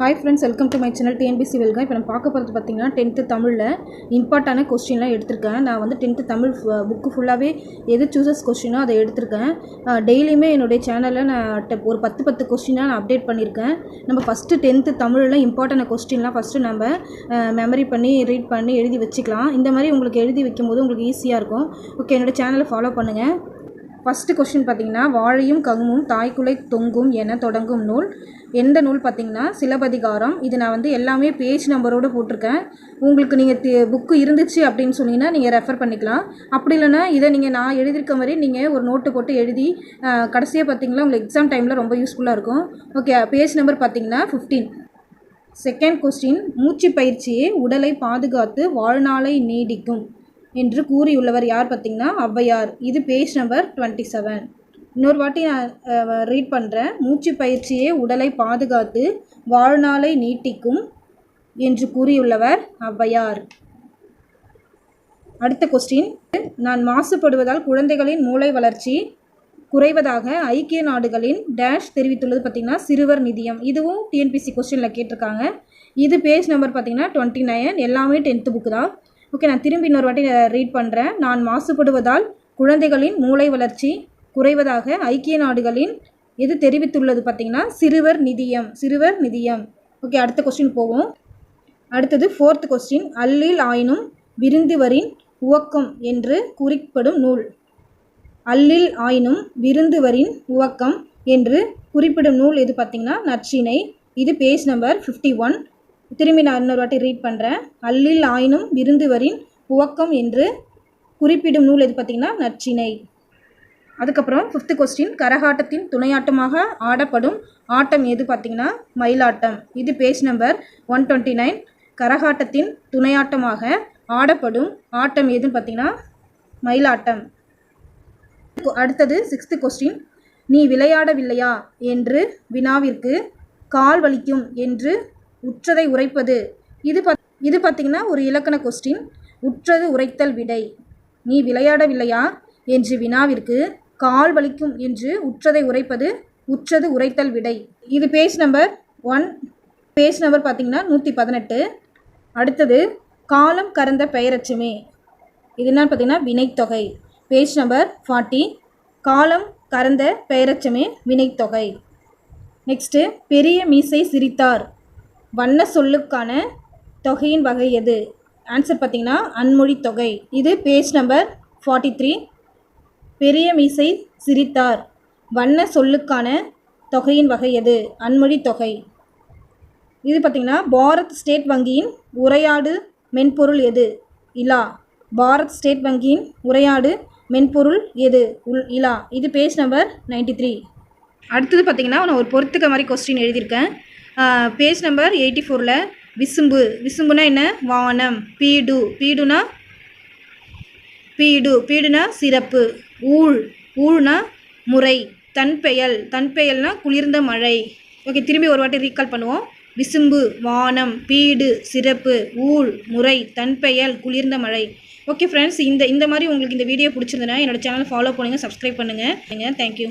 Hi friends welcome to my channel TNPSC welcome இப்போ நம்ம பார்க்க போகிறது பார்த்தீங்கன்னா டென்த்து தமிழில் இம்பார்ட்டான கொஸ்டின்லாம் எடுத்திருக்கேன். நான் வந்து டென்த்து தமிழ் புக்கு ஃபுல்லாகவே எது சூசஸ் கொஸ்டினோ அதை எடுத்திருக்கேன். டெய்லியுமே என்னுடைய சேனலில் நான் ஒரு பத்து பத்து கொஸ்டினாக நான் அப்டேட் பண்ணியிருக்கேன். நம்ம ஃபஸ்ட்டு டென்த்து தமிழில் இம்பார்ட்டான கொஸ்டின்லாம் ஃபஸ்ட்டு நம்ம மெமரி பண்ணி ரீட் பண்ணி எழுதி வச்சுக்கலாம். இந்த மாதிரி உங்களுக்கு எழுதி வைக்கும்போது உங்களுக்கு ஈஸியாக இருக்கும். ஓகே என்னோட சேனலை ஃபாலோ பண்ணுங்கள் ஃபஸ்ட்டு கொஸ்டின் பார்த்தீங்கன்னா வாழையும் கங்கும் தாய்க்குலை தொங்கும் என தொடங்கும் நூல். எந்த நூல் பார்த்தீங்கன்னா சிலப்பதிகாரம். இது நான் வந்து எல்லாமே பேஜ் நம்பரோடு போட்டிருக்கேன். உங்களுக்கு நீங்கள் தி புக்கு இருந்துச்சு அப்படின்னு சொன்னீங்கன்னா நீங்கள் ரெஃபர் பண்ணிக்கலாம். அப்படி இல்லைன்னா இதை நீங்கள் நான் எழுதியிருக்க மாதிரி நீங்கள் ஒரு நோட்டு போட்டு எழுதி கடைசியாக பார்த்தீங்கன்னா உங்களுக்கு எக்ஸாம் டைமில் ரொம்ப யூஸ்ஃபுல்லாக இருக்கும். ஓகே பேஜ் நம்பர் பார்த்தீங்கன்னா ஃபிஃப்டீன் செகண்ட் கொஸ்டின் மூச்சு பயிற்சியே உடலை பாதுகாத்து வாழ்நாளை நீடிக்கும். என்று கூறியுள்ளவர் யார் பார்த்தீங்கன்னா ஔவையார். இது பேஜ் நம்பர் டுவெண்ட்டி செவன் இன்னொரு வாட்டி நான் ரீட் பண்ணுறேன் மூச்சு பயிற்சியே உடலை பாதுகாத்து வாழ்நாளை நீட்டிக்கும் என்று கூறியுள்ளவர் ஔவையார். அடுத்த கொஸ்டின் நான் மாசுபடுவதால் குழந்தைகளின் மூளை வளர்ச்சி குறைவதாக ஐக்கிய நாடுகளின் டேஷ் தெரிவித்துள்ளது பார்த்திங்கன்னா சிறுவர் நிதியம். இதுவும் டிஎன்பிசி கொஸ்டினில் கேட்டிருக்காங்க. இது பேஜ் நம்பர் பார்த்தீங்கன்னா டுவெண்ட்டி நைன் எல்லாமே டென்த்து புக்கு தான். ஓகே நான் திரும்பி இன்னொரு வாட்டி ரீட் பண்ணுறேன் நான் மாசுபடுவதால் குழந்தைகளின் மூளை வளர்ச்சி குறைவதாக ஐக்கிய நாடுகளின் இது தெரிவித்துள்ளது பார்த்திங்கன்னா சிறுவர் நிதியம் சிறுவர் நிதியம். ஓகே அடுத்த கொஸ்டின் போவோம். அடுத்தது ஃபோர்த் கொஸ்டின் அல்லில் ஆயினும் விருந்துவரின் உவக்கம் என்று குறிப்பிடும் நூல். அல்லில் ஆயினும் விருந்துவரின் உவக்கம் என்று குறிப்பிடும் நூல் எது பார்த்தீங்கன்னா நற்றிணை இது பேஜ் நம்பர் ஃபிஃப்டி ஒன் திரும்பி நான் இன்னொரு வாட்டி ரீட் பண்ணுறேன் அல்லில் ஆயினும் விருந்துவரின் உவக்கம் என்று குறிப்பிடும் நூல் எது பார்த்திங்கன்னா நச்சினை. அதுக்கப்புறம் ஃபிஃப்த்து கொஸ்டின் கரகாட்டத்தின் துணையாட்டமாக ஆடப்படும் ஆட்டம் எது பார்த்திங்கன்னா மயிலாட்டம். இது page number one twenty nine கரகாட்டத்தின் துணையாட்டமாக ஆடப்படும் ஆட்டம் எதுன்னு பார்த்தீங்கன்னா மயிலாட்டம். அடுத்தது சிக்ஸ்த்து கொஸ்டின் நீ விளையாடவில்லையா என்று வினாவிற்கு கால் வலிக்கும் என்று உற்றதை உரைப்பது. இது பத் இது பார்த்தீங்கன்னா ஒரு இலக்கண கொஸ்டின் உற்றது உரைத்தல் விடை. நீ விளையாடவில்லையா? என்று வினாவிற்கு கால் வலிக்கும் என்று உற்றதை உரைப்பது உற்றது உரைத்தல் விடை. இது page number one page number பார்த்தீங்கன்னா நூற்றி பதினெட்டு. அடுத்தது காலம் கறந்த பெயரச்சுமே. இது என்னன்னு பார்த்தீங்கன்னா வினைத்தொகை. பேஜ் நம்பர் ஃபார்ட்டி காலம் கறந்த பெயரச்சமே வினைத்தொகை. நெக்ஸ்ட்டு பெரிய மீசை சிரித்தார். வண்ண சொல்லுக்கான தொகையின் வகை எது? ஆன்சர் பார்த்தீங்கன்னா அன்மொழி தொகை. இது பேஜ் நம்பர் ஃபார்ட்டி த்ரீ பெரிய மீசை சிரித்தார். வண்ண சொல்லுக்கான தொகையின் வகை எது? அன்மொழி தொகை. இது பார்த்திங்கன்னா பாரத் ஸ்டேட் வங்கியின் உரையாடு மென்பொருள் எது? இலா. பாரத் ஸ்டேட் வங்கியின் உரையாடு மென்பொருள் எது? உள் இலா. இது பேஜ் நம்பர் நைன்டி த்ரீ அடுத்தது பார்த்திங்கன்னா நான் ஒரு பொறுத்துக்க மாதிரி கொஸ்டின் எழுதியிருக்கேன். பேஜ் நம்பர் எயிட்டி ஃபோரில் விசும்பு. விசும்புனா என்ன? வானம். பீடு. பீடுனா? பீடு. பீடுனா சிறப்பு. ஊழ். ஊழ்னா முறை. தன்பெயல் தன்பெயல்னா குளிர்ந்த மழை. ஓகே திரும்பி ஒரு வாட்டி ரீகால் பண்ணுவோம். விசும்பு வானம் பீடு சிறப்பு ஊழ் முறை தன்பெயல் குளிர்ந்த மழை. ஓகே ஃப்ரெண்ட்ஸ் இந்த இந்த மாதிரி உங்களுக்கு இந்த வீடியோ பிடிச்சிருந்தனா என்னோட சேனலை ஃபாலோ பண்ணுங்கள் சப்ஸ்கிரைப் பண்ணுங்கள் தேங்க்யூ